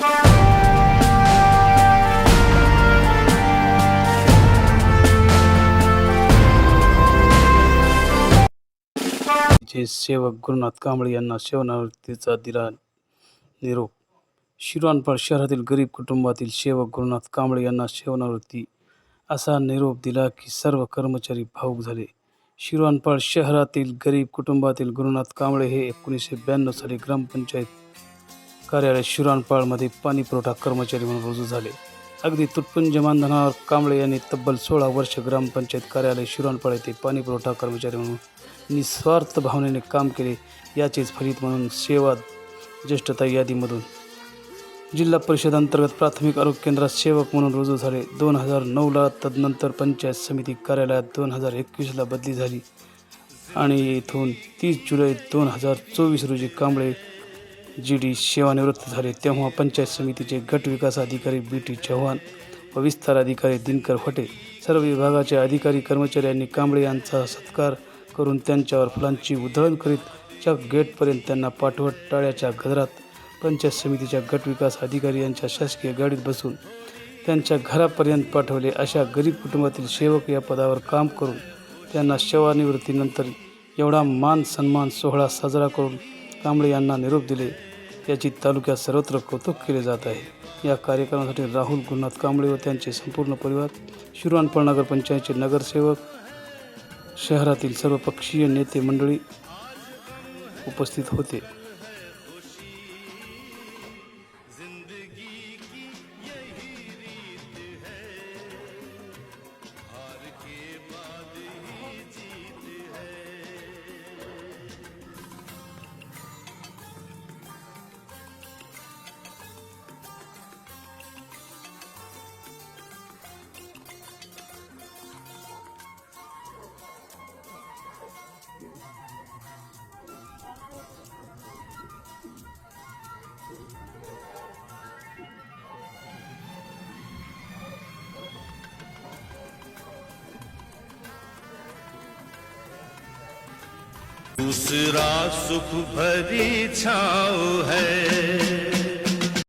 जे सेवक गुरुनाथ कांबळे यांना सेवनावृत्तीचा दिला निरोप. शिरवानपाळ शहरातील गरीब कुटुंबातील सेवक गुरुनाथ कांबळे यांना सेवानिवृत्ती असा निरोप दिला की सर्व कर्मचारी भाऊक झाले. शिरवानपाळ शहरातील गरीब कुटुंबातील गुरुनाथ कांबळे हे एकोणीसशे ब्याण्णव साली ग्रामपंचायत कार्यालय शिरानपाळमध्ये पाणी पुरवठा कर्मचारी म्हणून रुजू झाले. अगदी तुटपुंज मानधनावर कांबळे यांनी तब्बल सोळा वर्ष ग्रामपंचायत कार्यालय शिरानपाळ येथे पाणी पुरवठा कर्मचारी म्हणून निस्वार्थ भावनेने काम केले याचेच फलित म्हणून सेवा ज्येष्ठता यादीमधून. जिल्हा परिषद अंतर्गत प्राथमिक आरोग्य केंद्रात सेवक म्हणून रुजू झाले. दोन हजार नऊला तदनंतर पंचायत समिती कार्यालयात दोन हजार एकवीसला बदली झाली. आणि येथून तीस जुलै दोन हजार चोवीस रोजी कांबळे जी डी सेवानिवृत्त झाले तेव्हा पंचायत समितीचे गट विकास अधिकारी बी टी चव्हाण व विस्तार अधिकारी दिनकर फटे सर्व विभागाचे अधिकारी कर्मचाऱ्यांनी कांबळे यांचा सत्कार करून त्यांच्यावर फुलांची उधळण करीत च्या गेटपर्यंत त्यांना पाठवत टाळ्याच्या गजरात पंचायत समितीच्या गट विकास अधिकारी यांच्या शासकीय गाडीत बसून त्यांच्या घरापर्यंत पाठवले. अशा गरीब कुटुंबातील सेवक या पदावर काम करून त्यांना सेवानिवृत्तीनंतर एवढा मान सन्मान सोहळा साजरा करून कांबळे यांना निरोप दिले. याची तालुक्यात सर्वत्र कौतुक केले जात आहे. या कार्यक्रमासाठी राहुल गुरुनाथ कांबळे व त्यांचे संपूर्ण परिवार शिरवानपळ नगर पंचायतचे नगरसेवक शहरातील सर्व पक्षीय नेते मंडळी उपस्थित होते. दूसरा सुख भरी छाव है।